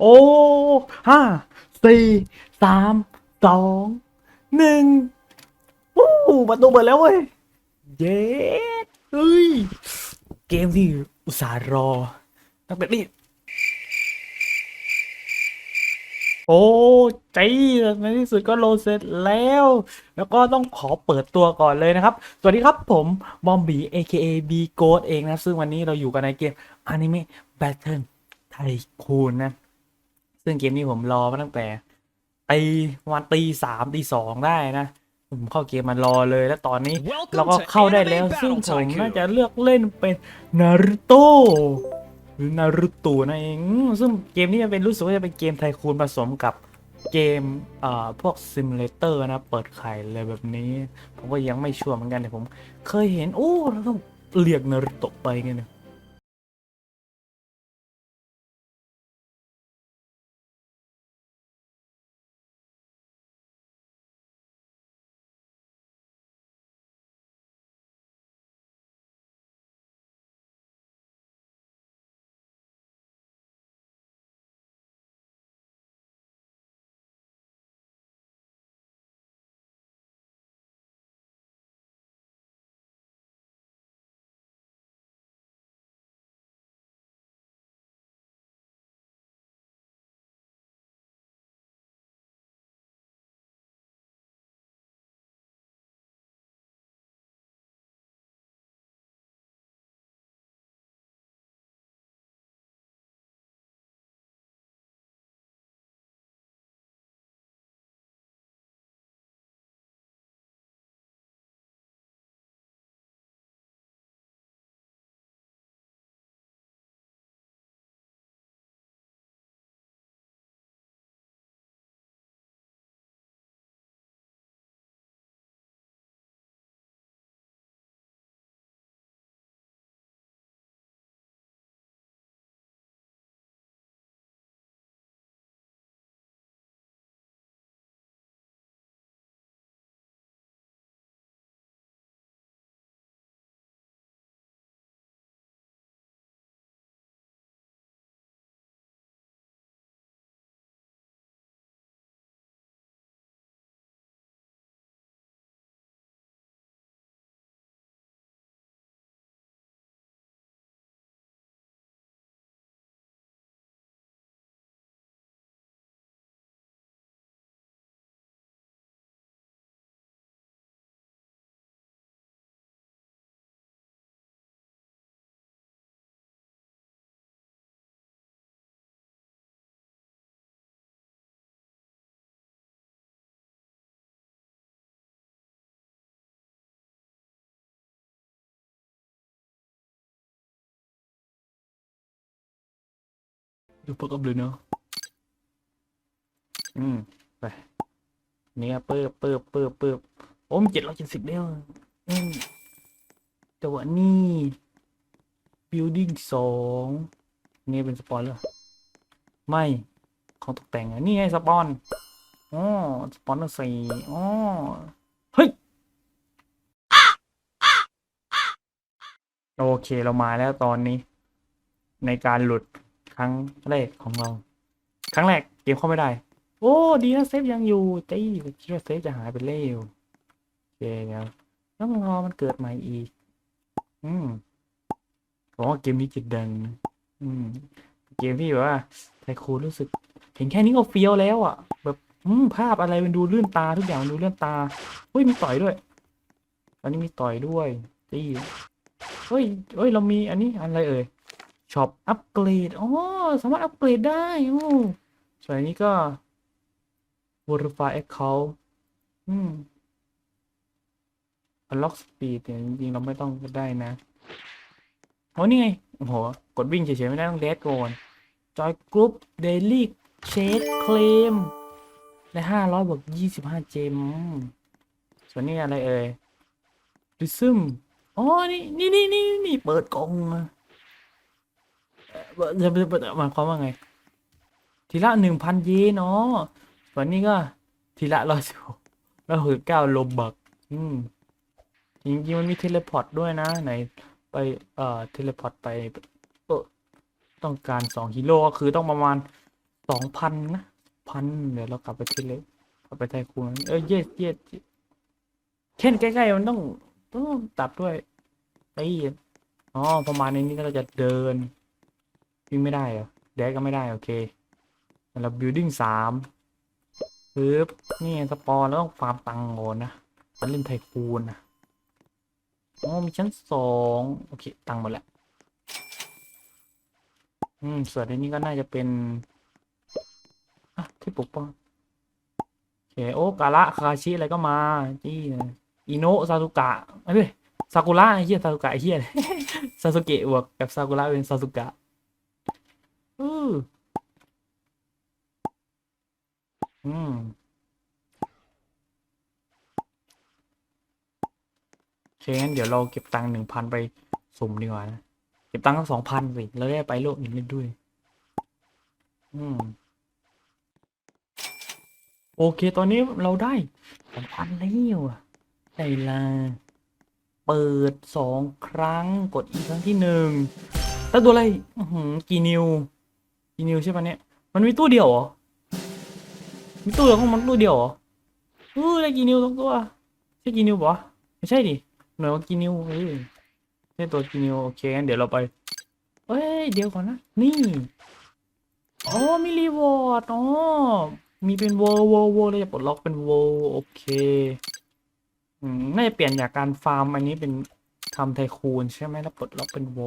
โอ้ห้าสี่สามสองหนึ่งวู้ประตูเปิดแล้วเว้ยเย้เฮ้ยเกมที่อุตส่าห์รอตั้งแต่นี่โอ้ใจในที่สุดก็โลเสร็จแล้ว แล้วก็ต้องขอเปิดตัวก่อนเลยนะครับ สวัสดีครับผม บอมบี้ AKA B g o a t เองนะ ซึ่งวันนี้เราอยู่กันในเกม Anime Battle Tycoon นะ ซึ่งเกมนี้ผมรอมาตั้งแต่ตีวันตีสามตีสองได้นะ ผมเข้าเกมมารอเลยแล้วตอนนี้เราก็เข้าได้แล้ว ซึ่งผมน่าจะเลือกเล่นเป็นนารูโตหรือนารูโตนั่นเองอืมซึ่งเกมนี้จะเป็นรู้สึกว่าจะเป็นเกมไทคูนผสมกับเกมเอ่อพวกซิมูเลเตอร์นะ เปิดไข่เลยแบบนี้ ผมก็ยังไม่ชัวร์เหมือนกันแต่ผมเคยเห็น โอ้เราต้องเรียกนารูโตะไปไงเนี่ย ดูพวกกับเลยเนาะอืม ไป เนี่ยเปิบเปิบเปิบเปิบโอ้มเจ็ดร้อยเจ็ดสิบเดียวอืมจังหวะนี้ building สองนี่เป็นสปอนเหรอไม่ของตกแต่งอะนี่ไงสปอนอ๋อสปอนเนอร์สี่อ๋อเฮ้ย โอเคเรามาแล้วตอนนี้ ในการหลุด ครั้งแรกของเรา ครั้งแรกเกมเข้าไม่ได้ โอ้ดีนะเซฟยังอยู่จี้คิดว่าเซฟจะหายไปเร็วโอเคเดี๋ยวต้องรอมันเกิดใหม่อีก อืมผมว่าเกมนี้จิตดังนะอืม เกมที่แบบว่าไทคูรู้สึก เห็นแค่นี้ก็เฟี้ยวแล้วอะ แบบอืมภาพอะไรมันดูเลื่อนตาทุกอย่างมันดูเลื่อนตาเฮ้ยมีต่อยด้วย อันนี้มีต่อยด้วยจี้เฮ้ยเฮ้ยเรามีอันนี้อะไรเอ่ย ช็อปอัปเกรดอ๋อสามารถอัปเกรดได้โอ้ส่วนนี้ก็ verify account อืม unlock speed เนี่ยจริงๆเราไม่ต้องก็ได้นะโอ้นี่ไง โอ้โห กดวิ่งเฉยๆไม่ได้ต้องเดสก่อน joy group daily chase claim ได้ห้าร้อยบวกยี่สิบห้าเจม ส่วนนี้อะไรเอ่ย prism อ๋อ นี่ นี่นี่นี่นี่เปิดกล่องอะเอ่อ จะจะจะหมายความว่าไง ทีละหนึ่งพันเยนเนาะส่วนนี้ก็ทีละร้อยสิบร้อยหกสิบเก้าโลบัก อืมจริงๆมันมีเทเลพอร์ตด้วยนะ ไหนไปเอ่อเทเลพอร์ตไปเออต้องการสองกิโลก็คือต้องประมาณสองพันนะพันเดี๋ยวเรากลับไปที่เล็กกลับไปไทยคูนเออเย็ดเย็ดเช่นใกล้ๆมันต้องต้องตัดด้วยไอ้อ๋อประมาณนี้นี่เราจะเดิน วิ่งไม่ได้เหรอแดกก็ไม่ได้ โอเคแล้ว building สามปึ๊บนี่สปอนแล้วต้องฟาร์มตังค์ก่อนนะมันเล่นไทคูนนะอ๋อมีชั้นสองโอเค ตังหมดแล้ว อืม ส่วนอันนี้ก็น่าจะเป็นอะที่ปกป้องโอเคโอกาละคาคาชิอะไรก็มาจี้อิโนะซาสุกะเอ้ยซากุระไอ้เหี้ยซาสุกะไอ้เหี้ยซาสุเกะบวกกับซากุระเป็นซาสุกะ อืออืมโอเคงั้นเดี๋ยวเราเก็บตังค์หนึ่งพันไปสุ่มดีกว่านะ เก็บตังค์สองพันสิแล้วได้ไปโลกอื่นได้ด้วย อืม โอเค ตอนนี้เราได้สองพันแล้วอะได้ลาเปิดสองครั้งกดอีกครั้งที่หนึ่งแล้วตัวอะไร อือหือกี่นิ้ว กี่นิวใช่ปะเนี่ย มันมีตู้เดียวเหรอ มีตู้เดียวของมันตู้เดียวเหรอเออได้กีนิวสองตัวใช่กีนิวปะไม่ใช่ดิหน่วยว่ากีนิวเออใช่ตัวกีนิวโอเคงั้นเดี๋ยวเราไปเอ้ยเดี๋ยวก่อนนะ นี่อ๋อมีรีวอร์ดอ๋อมีเป็นโวโวโวเลยจะปลดล็อกเป็นโวโอเคอืมน่าจะเปลี่ยนจากการฟาร์มอันนี้เป็นทำไทคูนใช่ไหมแล้วปลดล็อกเป็นโว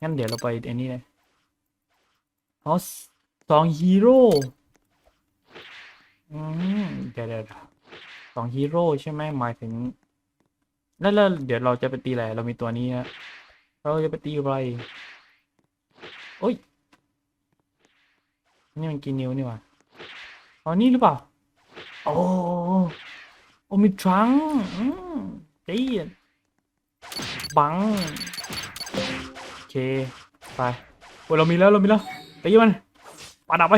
งั้นเดี๋ยวเราไปอันนี้เลย อ๋อสองฮีโร่อืมเดี๋ยวเดี๋ยวสองฮีโร่ใช่ไหมหมายถึง แล้วแล้วเดี๋ยวเราจะไปตีอะไรเรามีตัวนี้นะเราจะไปตีอะไรโอ้ย นี่มันกี่นิ้วนี่วะอ๋อนี่หรือเปล่า โอ้โอ้มีทรังอืมดีบัง โอเค ไปโอ้เรามีแล้ว เรามีแล้ว ตีมันปาดับไป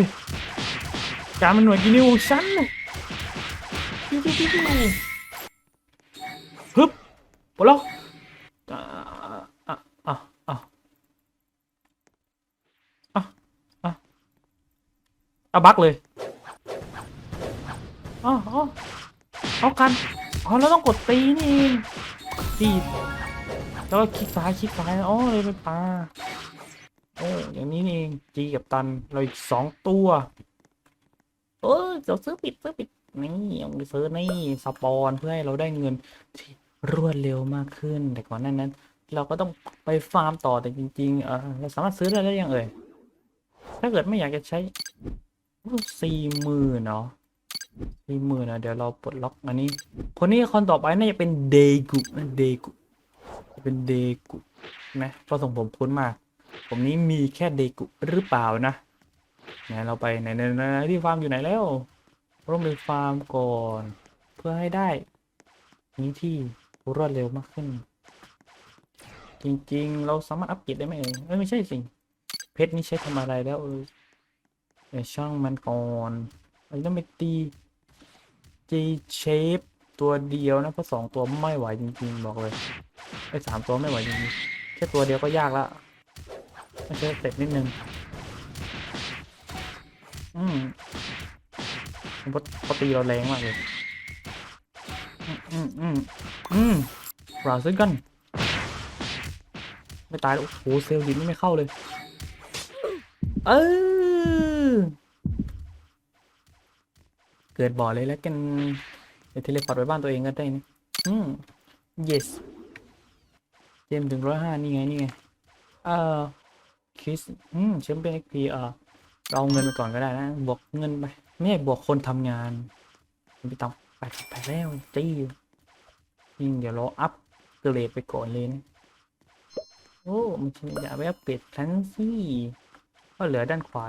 จานมันหน่วยกี่นิ้วชั้นเลยคิวคิวคิวฮึบปลดล็อกอ่าอะอะอะเอาบักเลยอ๋ออ๋อเอากันอ๋อเราต้องกดตีนี่เองตีแล้วก็คลิกซ้ายคลิกซ้ายอ๋อเลยเป็นปลา โอ้อย่างนี้นี่เองจีกับตันเราอีกสองตัวเออเดี๋ยวซื้อปิดซื้อปิดนี่เอาไปซื้อนี่สปอนเพื่อให้เราได้เงินที่รวดเร็วมากขึ้น แต่ก่อนนั้นนั้น เราก็ต้องไปฟาร์มต่อแต่จริงๆเออเราสามารถซื้อได้แล้วยังเอ่ยถ้าเกิดไม่อยากจะใช้สี่หมื่นเนาะสี่หมื่นนะเดี๋ยวเราปลดล็อกอันนี้ คนนี้คนต่อไปน่าจะเป็นเดกุนะเดกุเป็นเดกุนะพราะส่งผมคุ้นมาก ผมนี้มีแค่เดกุหรือเปล่านะไหนเราไปไหนไหนไหนไหนที่ฟาร์มอยู่ไหนแล้วเราต้องไปฟาร์มก่อน เพื่อให้ได้นี้ที่รวดเร็วมากขึ้น จริงๆ เราสามารถอัปเกรดได้ไหมเอ่ยเอ้ยไม่ใช่สิเพชรนี่ใช้ทำอะไรแล้วเออเดี๋ยวช่างมันก่อนเราต้องไปตี G shape ตัวเดียวนะเพราะสองตัวไม่ไหวจริงๆ บอกเลยไอ้สามตัวไม่ไหวจริงๆแค่ตัวเดียวก็ยากละ ไม่ใช่เสร็จนิดนึง อืมเพราะเพราะตีเราแรงมากเลย อืมอืมอืมอืมราซื้อกัน ไม่ตายแล้ว โอ้โห เซลล์ดินไม่เข้าเลย เออเกิดบ่อเลยแล้วกันเดี๋ยวเทเลพอร์ตไปบ้านตัวเองก็ได้นะอืม yes เจมถึงร้อยห้านี่ไง นี่ไง เอ่อ คิสอืมแชมเปี้ยนเอ็กพีเออเราเอาเงินไปก่อนก็ได้นะ บวกเงินไป ไม่ใช่บวกคนทำงานไปตามไปไปแล้วจี้ยิ่งเดี๋ยวเราอัพเกรดไปก่อนเลยนะ โอ้ มันจะอย่าไปอัปเกรดทันสิก็เหลือด้านขวา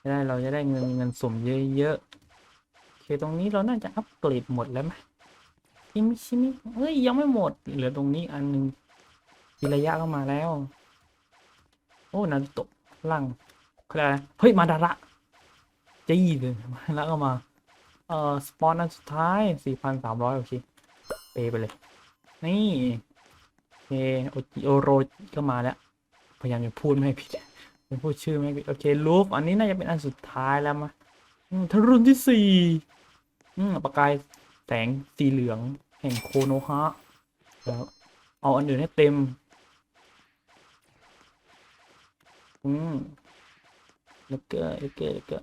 จะได้เราจะได้เงินเงินสมเยอะๆโอเคตรงนี้เราน่าจะอัปเกรดหมดแล้วไหมชิมิชิมิเฮ้ยยังไม่หมด เหลือตรงนี้อันหนึงทีระยะก็มาแล้ว โอ้นารุโตะล่างอะไรนะเฮ้ย มาดาระจี้เลยมาแล้วก็มา เอ่อ สปอนอันสุดท้ายสี่พันสามร้อยโอเค เปไปเลย นี่โอเคโอจิโอโรก็มาแล้ว พยายามจะพูดไม่ผิดเป็นพูดชื่อไม่ผิด โอเค ลูฟ อันนี้น่าจะเป็นอันสุดท้ายแล้วมะอืมทารุนที่สี่อืมประกายแสงสีเหลือง แห่งโคโนฮะแล้วเอาอันอื่นให้เต็ม อืมแล้วก็แล้วก็แล้วก็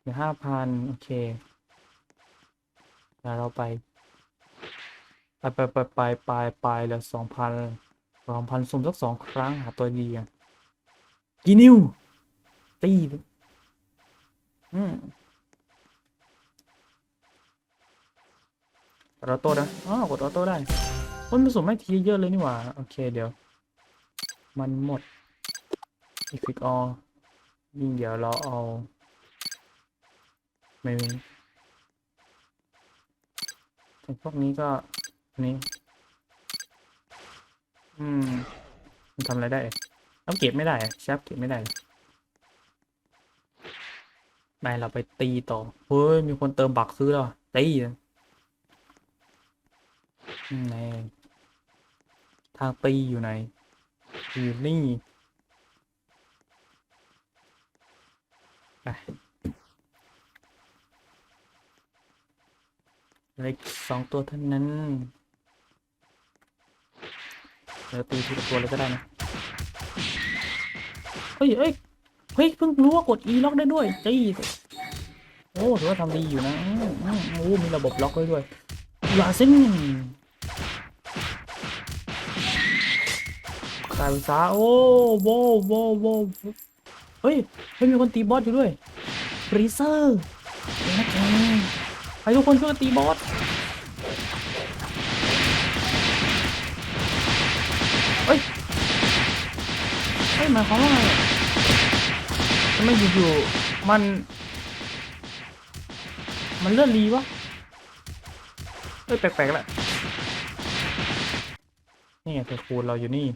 เหลือห้าพันโอเคแล้วเราไป ไปไปไปไปไปไปเหลือสองพันสองพันสุ่มสักสองครั้งหาตัวดีอะกี่นิ้วตีอืมกดออโต้นะอ๋อกดออโต้ได้คนผสมไม่ทีเยอะเลยนี่หว่า โอเคเดี๋ยว มันหมด ฟิกออยิ่งเดี๋ยวเราเอา ไม่มีแต่พวกนี้ก็นี้ อืม มันทำอะไรได้เอาเก็บไม่ได้อะชับเก็บไม่ได้ไปเราไปตีต่อ เฮ้ย มีคนเติมบักซื้อแล้วตีนะอืมไหนทางตีอยู่ไหนอยู่นี่ไป เล็กสองตัวเท่านั้นเดี๋ยวตีทีละตัวเลยก็ได้นะเฮ้ยเอ้ยเฮ้ยเพิ่งรู้ว่ากด E ล็อกได้ด้วยจี้โอ้ถือว่าทำดีอยู่นะโอ้มีระบบล็อกไว้ด้วยลาซินกลายเป็นซาโอ้โว้โว้โว้ เฮ้ยเฮ้ยมีคนตีบอสอยู่ด้วยฟรีเซอร์เดี๋ยวนะแกไปทุกคนช่วยตีบอสเฮ้ยเฮ้ยหมายความว่าไงทำไมอยู่ๆมัน มันเลื่อนรีวะเฮ้ยแปลกๆและนี่ไงเธอคูณเราอยู่นี่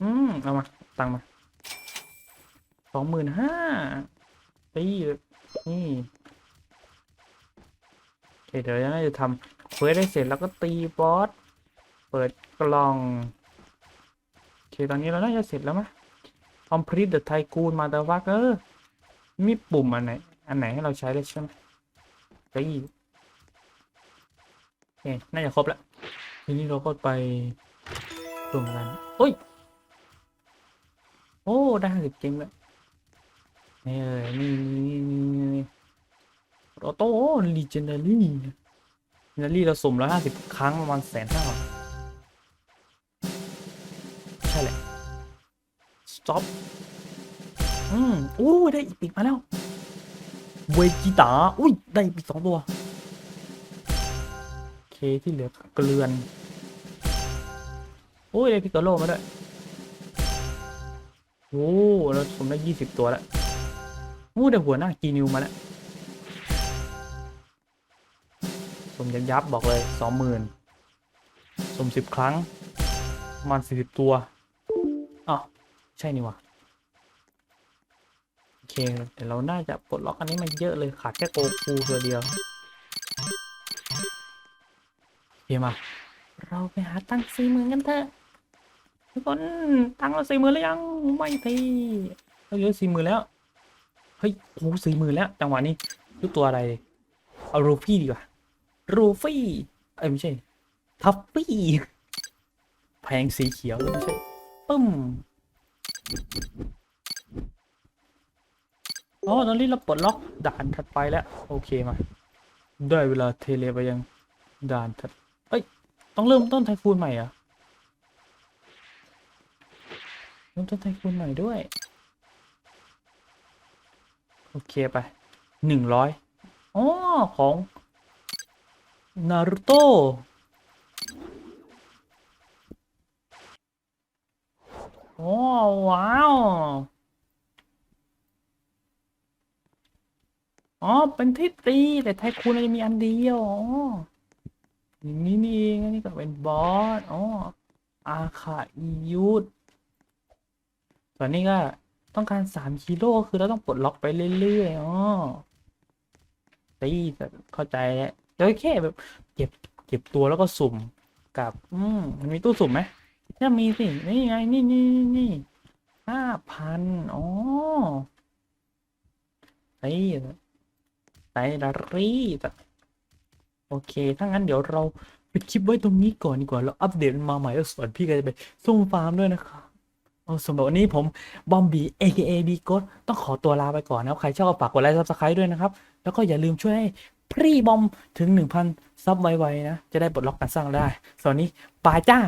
อืมเอามา ตังค์มา องหมื่นห้าตีนี่เคเดี๋ยวน่าจะทำเควสได้เสร็จแล้วก็ตีบอส เปิดกล่อง โอเค ตอนนี้เราน่าจะเสร็จแล้วมั้ย complete the tycoon motherfucker มีปุ่มอันไหน อันไหนให้เราใช้ได้ใช่ไหมไปอีโอเคน่าจะครบแล้ว ทีนี้เราก็ไปรวมกันโอ้ย โอ้ ได้ห้าสิบจริงแล้ว นี่เอ้ยนี่นี่นี่นี่นี่อโต้ลีเจนดารี่ลีเจนดารี่เราสุ่มแล้วห้าสิบครั้งประมาณแสนห้าใช่แหละ stop อืมโอ้ได้อีกปีกมาแล้วเวจิตาอุ้ย ได้อีกสองตัวโอเคที่เหลือเกลือนโอ้ยได้พิกาโลมาด้วยโอ้เราสมได้ยี่สิบตัวแล้ว อ้ได้หัวหน้ากีนิวมาแล้วสมยับยับบอกเลยสองหมื่นสมสิบครั้งประมาณสี่สิบตัวอ๋อใช่นี่วะโอเคเดี๋ยวเราน่าจะปลดล็อกอันนี้มันเยอะเลยขาดแค่โกคูตัวเดียวโอเคมา เราไปหาตั้งสี่หมื่นกันเถอะทุกคนตั้งเราสี่หมื่นแล้วยังไม่ทีเราเหลือสี่หมื่นแล้ว เฮ้ยโอ้สี่หมื่นแล้วจังหวะนี้รู้ตัวอะไร เอารูฟี่ดีกว่ารูฟี่เอ้ยไม่ใช่ทัฟฟี่แพงสีเขียวไม่ใช่ปึ้มอ๋อตอนนี้เราปลดล็อกด่านถัดไปแล้ว โอเคมา ได้เวลาเทเลไปยังด่านถัดเอ้ย ต้องเริ่มต้นไทฟูนใหม่อะเริ่มต้นไทฟูนใหม่ด้วย โอเคไปหนึ่งร้อยอ๋อของนารูโตโอ้ว้าว อ๋อ เป็นที่ตี แต่ไทคูนจะมีอันเดียวอ๋ออย่างนี้นี่เองอันนี้ก็เป็นบอสอ๋ออาคาอียุดตอนนี้ก็ ต้องการสามกิโลคือเราต้องปลดล็อกไปเรื่อยๆอ๋อตีแต่เข้าใจแล้วเดี๋ยแค่แบบเก็บเก็บตัวแล้วก็สุ่มกับ อืมมันมีตู้สุ่มไหมถ้ามีสิ นี่ไง นี่นี่นี่ห้าพันอ๋อไอ้ไซดารี่โอเค ถ้างั้นเดี๋ยวเราปิดคลิปไว้ตรงนี้ก่อนดีกว่าแล้วอัปเดตมาใหม่แล้วส่วนพี่ก็จะไปซุ่มฟาร์มด้วยนะครับ สำหรับวันนี้ผมบอมบี้ AKA B g o d ต้องขอตัวลาไปก่อนนะครับ ใครชอบฝากกดไลค์ซับสไครต์ด้วยนะครับ แล้วก็อย่าลืมช่วยให้พรีบอมถึง 1,000 ซับไวๆนะ จะได้ปลดล็อกการสร้างได้ส่วนนี้ปายจ้า